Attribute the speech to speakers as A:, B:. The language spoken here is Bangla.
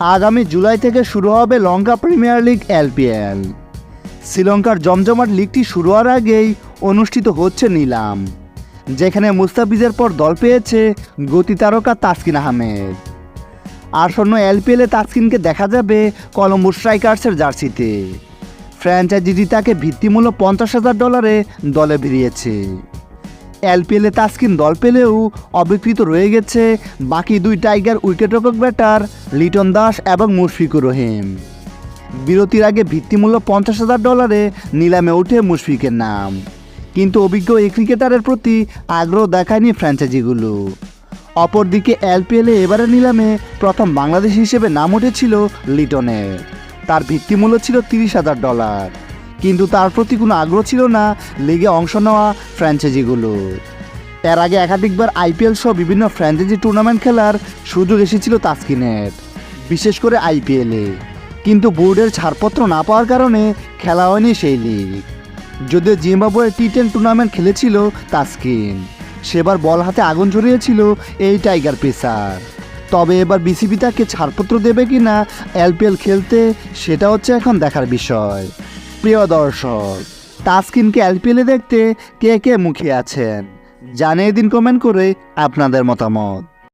A: আগামী জুলাই থেকে শুরু হবে লঙ্কা প্রিমিয়ার লিগ এলপিএল। শ্রীলঙ্কার জমজমাট লিগটি শুরু হওয়ার আগেই অনুষ্ঠিত হচ্ছে নিলাম, যেখানে মুস্তাফিজের পর দল পেয়েছে গতি তারকা তাসকিন আহমেদ। আসন্ন এলপিএলে তাসকিনকে দেখা যাবে কলম্বো স্ট্রাইকার্সের জার্সিতে। ফ্র্যাঞ্চাইজি তাকে ভিত্তিমূল্য পঞ্চাশ হাজার ডলারে দলে বেরিয়েছে এলপিএলে তাসকিন দল পেলেও অবিকৃত রয়ে গেছে বাকি দুই টাইগার উইকেটরক্ষক ব্যাটার লিটন দাস এবং মুশফিকুর রহিম। বিরতির আগে ভিত্তিমূল্য পঞ্চাশ হাজার ডলারে নিলামে ওঠে মুশফিকের নাম। কিন্তু অভিজ্ঞ এই ক্রিকেটারের প্রতি আগ্রহ দেখায়নি ফ্র্যাঞ্চাইজিগুলো। অপরদিকে এলপিএলে এবারে নিলামে প্রথম বাংলাদেশ হিসেবে নাম উঠেছিল লিটনের। তার ভিত্তিমূল্য ছিল তিরিশ হাজার ডলার। কিন্তু তার প্রতি কোনো আগ্রহ ছিল না লিগে অংশ নেওয়া ফ্র্যাঞ্চাইজিগুলো। এর আগে একাধিকবার আইপিএল সহ বিভিন্ন ফ্র্যাঞ্চাইজি টুর্নামেন্ট খেলার সুযোগ এসেছিল তাসকিনের, বিশেষ করে আইপিএলে কিন্তু বোর্ডের ছাড়পত্র না পাওয়ার কারণে খেলা হয়নি সেই লিগ। যদিও জিম্বাবুয়ে টি টেন টুর্নামেন্ট খেলেছিল তাসকিন, সেবার বল হাতে আগুন ঝরিয়েছিল এই টাইগার পেসার। তবে এবার বিসিবি তাকে ছাড়পত্র দেবে কি না এলপিএল খেলতে সেটা হচ্ছে এখন দেখার বিষয়। প্রিয় দর্শক, তাসকিনকে এলপিএলে দেখতে কে কে মুখে আছেন? জানিয়ে দিন কমেন্ট করে আপনাদের মতামত।